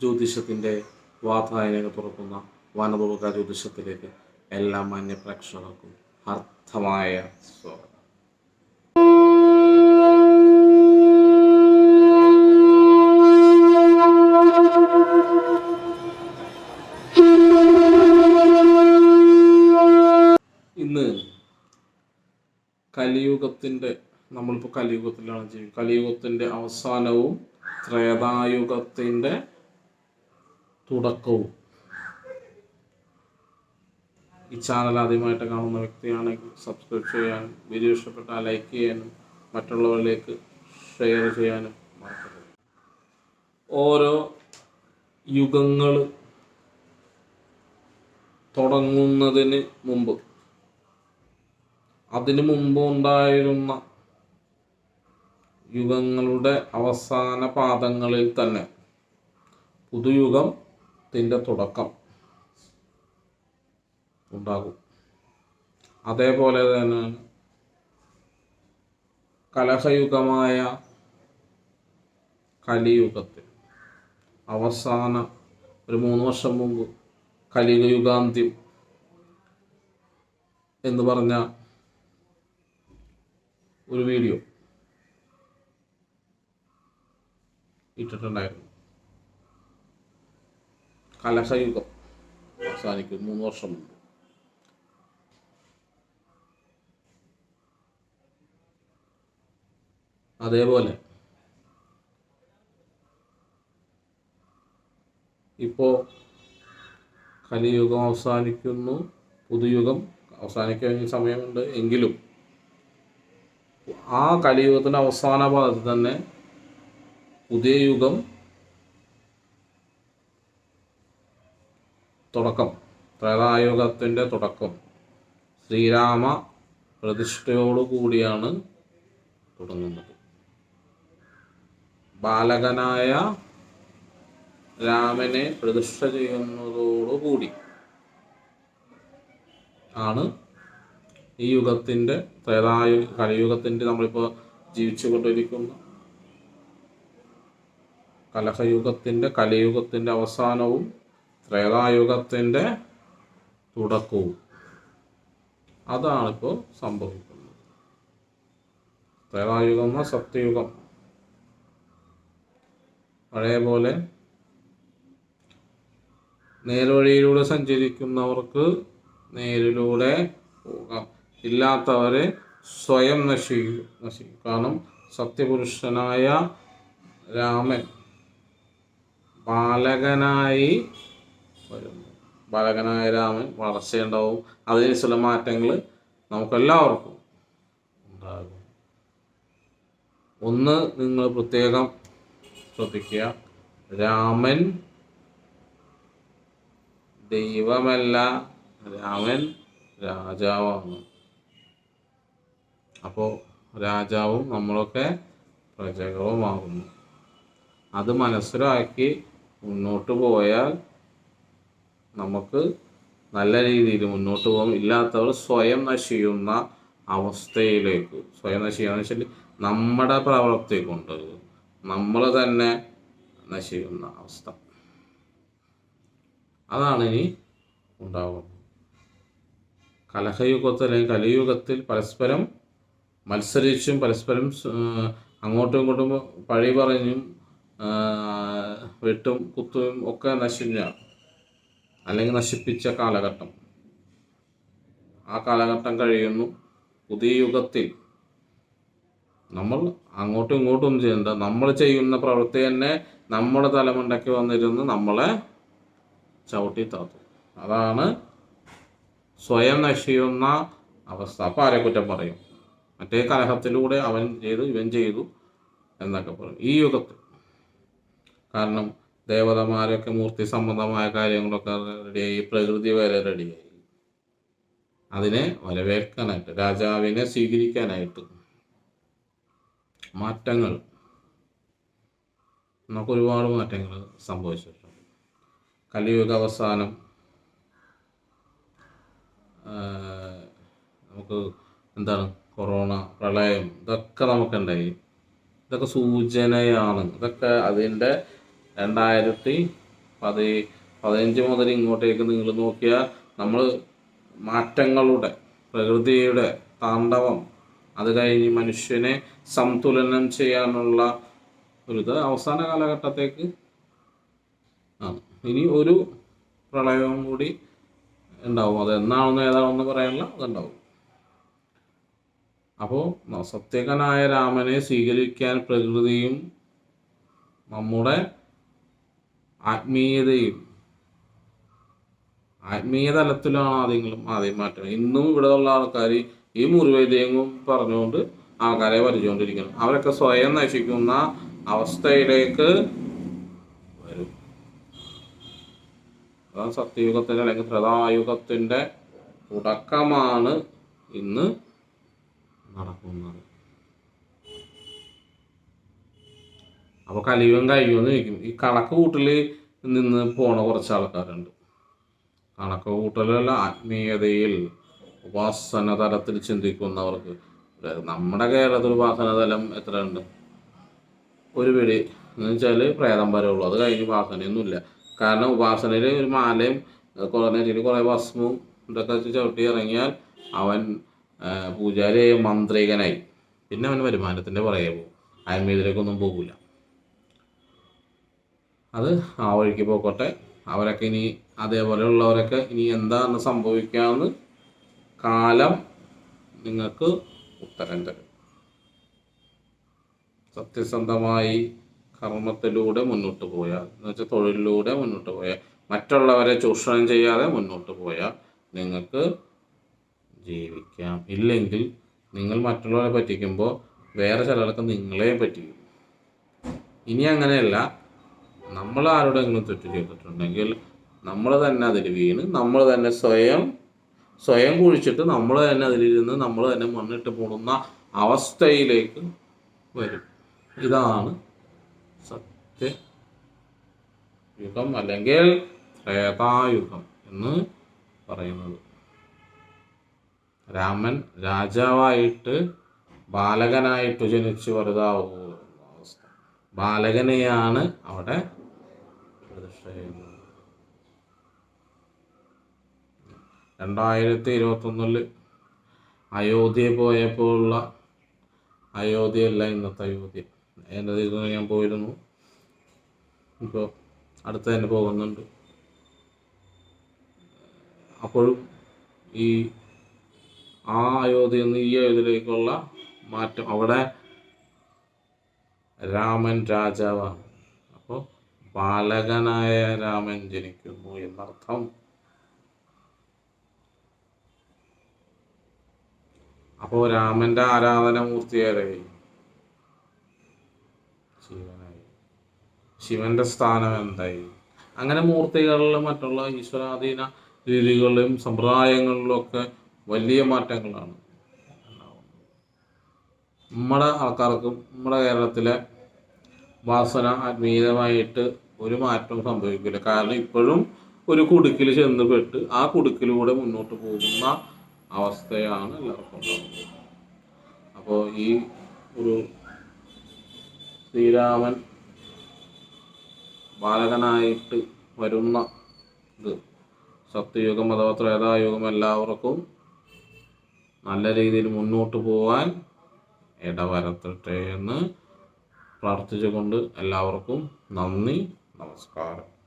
ജ്യോതിഷത്തിന്റെ വാതായനങ്ങൾ തുറക്കുന്ന വനദുർഗ ജ്യോതിഷത്തിലേക്ക് എല്ലാ മാന്യ പ്രേക്ഷകർക്കും അർത്ഥമായ സ്വാഗതം. ഇന്ന് കലിയുഗത്തിന്റെ നമ്മളിപ്പോൾ കലിയുഗത്തിലാണ് ജീവിക്കുന്നത് കലിയുഗത്തിന്റെ അവസാനവും ത്രേതായുഗത്തിന്റെ തുടക്കവും. ഈ ചാനൽ ആദ്യമായിട്ട് കാണുന്ന വ്യക്തിയാണെങ്കിൽ സബ്സ്ക്രൈബ് ചെയ്യാനും വീഡിയോ ഇഷ്ടപ്പെട്ടാൽ ലൈക്ക് ചെയ്യാനും മറ്റുള്ളവരിലേക്ക് ഷെയർ ചെയ്യാനും മറക്കരുത്. ഓരോ യുഗങ്ങൾ തുടങ്ങുന്നതിന് മുമ്പ് അതിനു മുമ്പ് ഉണ്ടായിരുന്ന യുഗങ്ങളുടെ അവസാന പാദങ്ങളിൽ തന്നെ പുതുയുഗത്തിന്റെ തുടക്കം ഉണ്ടാകും. അതേപോലെ തന്നെ കലഹയുഗമായ കലിയുഗത്തിൽ അവസാന ഒരു മൂന്ന് വർഷം മുമ്പ് കലിയുഗയുഗാന്ത്യം എന്ന് പറഞ്ഞ ഒരു വീഡിയോ ഇട്ടിട്ടുണ്ടായിരുന്നു. കലഹയുഗം അവസാനിക്കും മൂന്ന് വർഷം മുമ്പ്. അതേപോലെ ഇപ്പോൾ കലിയുഗം അവസാനിക്കുന്നു പുതുയുഗം അവസാനിക്കാൻ സമയമുണ്ട് എങ്കിലും ആ കലിയുഗത്തിന്റെ അവസാന ഭാഗത്ത് തന്നെ പുതിയ യുഗം തുടക്കം. ത്രേതായുഗത്തിന്റെ തുടക്കം. ശ്രീരാമ പ്രതിഷ്ഠയോടുകൂടിയാണ് തുടങ്ങുന്നത്. ബാലകനായ രാമനെ പ്രതിഷ്ഠ ചെയ്യുന്നതോടുകൂടി ആണ് ഈ യുഗത്തിന്റെ ത്രേതായു കലയുഗത്തിന്റെ നമ്മളിപ്പോൾ ജീവിച്ചു കൊണ്ടിരിക്കുന്ന കലഹയുഗത്തിന്റെ കലയുഗത്തിന്റെ അവസാനവും ത്രേതായുഗത്തിന്റെ തുടക്കവും. അതാണിപ്പോൾ സംഭവിക്കുന്നത്. ത്രേതായുഗം എന്ന സത്യയുഗം പഴയ പോലെ നേർവഴിയിലൂടെ സഞ്ചരിക്കുന്നവർക്ക് നേരിലൂടെ പോകാം. ഇല്ലാത്തവരെ സ്വയം നശിക്കും നശിക്കും. കാരണം സത്യപുരുഷനായ രാമൻ ബാലകനായി ബാലകനായ രാമൻ വളർച്ചയുണ്ടാവും. അതിനനുസരിച്ചുള്ള മാറ്റങ്ങൾ നമുക്കെല്ലാവർക്കും ഉണ്ടാകും. ഒന്ന് നിങ്ങൾ പ്രത്യേകം ശ്രദ്ധിക്കുക. രാമൻ ദൈവമല്ല രാമൻ രാജാവാണ്. അപ്പോൾ രാജാവും നമ്മളൊക്കെ പ്രജകളുമാകുന്നു. അത് മനസ്സിലാക്കി മുന്നോട്ട് പോയാൽ നമുക്ക് നല്ല രീതിയിൽ മുന്നോട്ട് പോകും. ഇല്ലാത്തവർ സ്വയം നശിയുന്ന അവസ്ഥയിലേക്ക് സ്വയം നശിക്കുകയെന്ന് വെച്ചാൽ നമ്മുടെ പ്രവൃത്തി കൊണ്ട് നമ്മൾ തന്നെ നശിക്കുന്ന അവസ്ഥ. അതാണ് ഇനി ഉണ്ടാകുന്നത് കലഹയുഗത്തിൽ അല്ലെങ്കിൽ കലിയുഗത്തിൽ പരസ്പരം മത്സരിച്ചും പരസ്പരം അങ്ങോട്ടും ഇങ്ങോട്ടും പഴി പറഞ്ഞും വെട്ടും കുത്തും ഒക്കെ നശിഞ്ഞ അല്ലെങ്കിൽ നശിപ്പിച്ച കാലഘട്ടം. ആ കാലഘട്ടം കഴിയുന്നു. പുതിയ യുഗത്തിൽ നമ്മൾ അങ്ങോട്ടും ഇങ്ങോട്ടും ഒന്നും ചെയ്യണ്ട നമ്മൾ ചെയ്യുന്ന പ്രവൃത്തി തന്നെ നമ്മുടെ തലമുണ്ടയ്ക്ക് വന്നിരുന്ന് നമ്മളെ ചവിട്ടി താത്തു. അതാണ് സ്വയം നശിയുന്ന അവസ്ഥ. അപ്പോൾ ആരെ കുറ്റം പറയും? മറ്റേ കലഹത്തിലൂടെ അവൻ ചെയ്തു ഇവൻ ചെയ്തു എന്നൊക്കെ പറയും. ഈ യുഗത്തിൽ. കാരണം ദേവതമാരൊക്കെ മൂർത്തി സംബന്ധമായ കാര്യങ്ങളൊക്കെ റെഡിയായി പ്രകൃതി വരെ റെഡിയായി അതിനെ വരവേൽക്കാനായിട്ട് രാജാവിനെ സ്വീകരിക്കാനായിട്ട് മാറ്റങ്ങൾ. നമുക്ക് ഒരുപാട് മാറ്റങ്ങൾ സംഭവിച്ചിട്ടുണ്ട്. കലിയുഗ അവസാനം നമുക്ക് എന്താണ് കൊറോണ പ്രളയം ഇതൊക്കെ നമുക്കുണ്ടായി. ഇതൊക്കെ സൂചനയാണ്. ഇതൊക്കെ അതിന്റെ രണ്ടായിരത്തി പതി പതിനഞ്ച് മുതൽ ഇങ്ങോട്ടേക്ക് നിങ്ങൾ നോക്കിയാൽ നമ്മൾ മാറ്റങ്ങളുടെ പ്രകൃതിയുടെ താണ്ഡവം അത് കഴിഞ്ഞ് മനുഷ്യനെ സംതുലനം ചെയ്യാനുള്ള ഒരു ഇത് അവസാന കാലഘട്ടത്തേക്ക് ആണ്. ഇനി ഒരു പ്രളയവും കൂടി ഉണ്ടാവും. അത് എന്നാണെന്ന് ഏതാണെന്ന് പറയാനുള്ള അതുണ്ടാവും അപ്പോൾ സത്യകനായ രാമനെ സ്വീകരിക്കാൻ പ്രകൃതിയും നമ്മുടെ ആത്മീയതയും ആത്മീയ തലത്തിലാണ് ആദ്യങ്ങളും ആദ്യം മാറ്റം. ഇന്നും ഇവിടെ ഉള്ള ആൾക്കാർ ഈ മുറിവൈദ്യങ്ങളും പറഞ്ഞുകൊണ്ട് ആൾക്കാരെ വരച്ചുകൊണ്ടിരിക്കണം അവരൊക്കെ സ്വയം നശിക്കുന്ന അവസ്ഥയിലേക്ക് വരും. അതാണ് സത്യയുഗത്തിന്റെ അല്ലെങ്കിൽ ത്രതായുഗത്തിന്റെ തുടക്കമാണ് ഇന്ന് നടക്കുന്നത്. അപ്പോൾ കലിയുഗം കഴിയുമെന്ന് ചോദിക്കും. ഈ കണക്ക് കൂട്ടൽ നിന്ന് പോണ കുറച്ച് ആൾക്കാരുണ്ട് കണക്ക് കൂട്ടലല്ല ആത്മീയതയിൽ ഉപാസന തലത്തിൽ ചിന്തിക്കുന്നവർക്ക് നമ്മുടെ കേരളത്തിൽ ഉപാസന തലം എത്ര ഉണ്ട് ഒരു പിടി. എന്ന് വെച്ചാൽ പ്രേതം വരെ ഉള്ളൂ. അത് കഴിഞ്ഞ് ഉപാസനയൊന്നുമില്ല. കാരണം ഉപാസനയിൽ ഒരു മാലയും കുറേ നെറ്റിയിൽ കുറേ ഭസ്മവും ഇതൊക്കെ ചവിട്ടി ഇറങ്ങിയാൽ അവൻ പൂജാരി മന്ത്രികനായി. പിന്നെ അവൻ വരുമാനത്തിന്റെ പുറകെ പോകും. ആത്മീയത്തിലേക്കൊന്നും പോകില്ല അത് ആ വഴിക്ക് പോക്കോട്ടെ. അവരൊക്കെ ഇനി അതേപോലെയുള്ളവരൊക്കെ ഇനി എന്താണ് സംഭവിക്കാമെന്ന് കാലം നിങ്ങൾക്ക് ഉത്തരം തരും. സത്യസന്ധമായി കർമ്മത്തിലൂടെ മുന്നോട്ട് പോയാൽ എന്ന് വെച്ചാൽ തൊഴിലിലൂടെ മുന്നോട്ട് പോയാൽ മറ്റുള്ളവരെ ചൂഷണം ചെയ്യാതെ മുന്നോട്ട് പോയാൽ നിങ്ങൾക്ക് ജീവിക്കാം. ഇല്ലെങ്കിൽ നിങ്ങൾ മറ്റുള്ളവരെ പറ്റിക്കുമ്പോൾ വേറെ ചിലർക്ക് നിങ്ങളെയും പറ്റിക്കും. ഇനി അങ്ങനെയല്ല നമ്മൾ ആരോടെങ്കിലും തെറ്റ് ചെയ്തിട്ടുണ്ടെങ്കിൽ നമ്മൾ തന്നെ അതിൽ വീണ് നമ്മൾ തന്നെ സ്വയം സ്വയം കുഴിച്ചിട്ട് നമ്മൾ തന്നെ അതിലിരുന്ന് നമ്മൾ തന്നെ മണ്ണിട്ട് പോകുന്ന അവസ്ഥയിലേക്ക് വരും. ഇതാണ് സത്യ യുഗം അല്ലെങ്കിൽ ത്രേതായുഗം എന്ന് പറയുന്നത്. രാമൻ രാജാവായിട്ട് ബാലകനായിട്ട് ജനിച്ചു വലുതാവുന്ന അവസ്ഥ. ബാലകനെയാണ് അവിടെ ചെയ്യുന്നത് രണ്ടായിരത്തി ഇരുപത്തൊന്നിൽ അയോധ്യ പോയപ്പോഴുള്ള അയോധ്യയല്ല ഇന്നത്തെ അയോധ്യ. എന്റെ ഇതിൽ ഞാൻ പോയിരുന്നു. ഇപ്പോൾ അടുത്ത തന്നെ പോകുന്നുണ്ട്. അപ്പോഴും ഈ ആ അയോധ്യയിൽ നിന്ന് ഈ അയോധ്യയിലേക്കുള്ള മാറ്റം അവിടെ രാമൻ രാജാവാണ്. അപ്പോൾ ബാലകനായ രാമൻ ജനിക്കുന്നു എന്നർത്ഥം. അപ്പോൾ രാമന്റെ ആരാധന മൂർത്തിയായി ശിവനായി. ശിവന്റെ സ്ഥാനം എന്തായി? അങ്ങനെ മൂർത്തികളിലും മറ്റുള്ള ഈശ്വരാധീന രീതികളിലും സമ്പ്രദായങ്ങളിലും ഒക്കെ വലിയ മാറ്റങ്ങളാണ് നമ്മുടെ ആൾക്കാർക്കും നമ്മുടെ കേരളത്തിലെ വാസന ആത്മീയമായിട്ട് ഒരു മാറ്റവും സംഭവിക്കില്ല. കാരണം ഇപ്പോഴും ഒരു കുടുക്കിൽ ചെന്ന് പെട്ട് ആ കുടുക്കിലൂടെ മുന്നോട്ട് പോകുന്ന അവസ്ഥയാണ് എല്ലാവർക്കും ഉണ്ടാകുന്നത് അപ്പോൾ ഈ ഒരു ശ്രീരാമൻ ബാലകനായിട്ട് വരുന്ന ഇത് സത്യയുഗം അഥവാ ത്രേതായുഗം എല്ലാവർക്കും നല്ല രീതിയിൽ മുന്നോട്ട് പോകാൻ ഇടവരത്തട്ടെ എന്ന് പ്രാർത്ഥിച്ചുകൊണ്ട് എല്ലാവർക്കും നന്ദി. നമസ്കാരം.